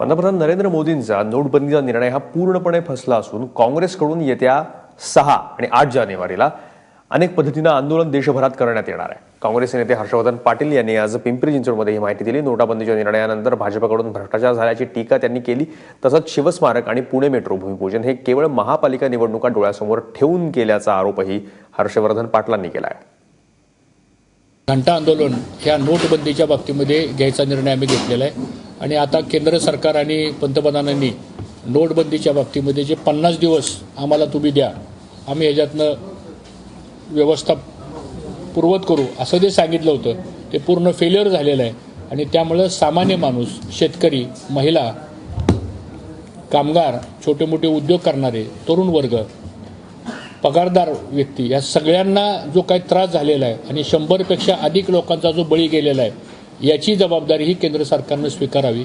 पंतप्रधान नरेंद्र मोदींचा नोटबंदीचा निर्णय हा पूर्णपणे फसला असून काँग्रेसकडून येत्या सहा आणि आठ जानेवारीला अनेक पद्धतीनं आंदोलन देशभरात करण्यात येणार आहे. काँग्रेसचे नेते हर्षवर्धन पाटील यांनी आज पिंपरी चिंचवडमध्ये ही माहिती दिली. नोटाबंदीच्या निर्णयानंतर भाजपकडून भ्रष्टाचार झाल्याची टीका त्यांनी केली. तसंच शिवस्मारक आणि पुणे मेट्रो भूमिपूजन हे केवळ महापालिका निवडणुका डोळ्यासमोर ठेवून केल्याचा आरोपही हर्षवर्धन पाटलांनी केला आहे. घंटा आंदोलन ह्या नोटबंदीच्या बाबतीमध्ये घ्यायचा निर्णय आम्ही घेतलेला आहे. आणि आता केंद्र सरकार आणि पंतप्रधानांनी नोटबंदीच्या बाबतीमध्ये जे पन्नास दिवस आम्हाला तुम्ही द्या आम्ही ह्याच्यातनं व्यवस्था पूर्वत करू असं जे सांगितलं होतं ते पूर्ण फेल्युअर झालेलं आहे. आणि त्यामुळं सामान्य माणूस शेतकरी महिला कामगार छोटे मोठे उद्योग करणारे तरुण वर्ग पगारदार व्यक्ती या सगळ्यांना जो काही त्रास झालेला आहे आणि शंभरपेक्षा अधिक लोकांचा जो बळी गेलेला आहे याची जबाबदारी ही केंद्र सरकारनं स्वीकारावी.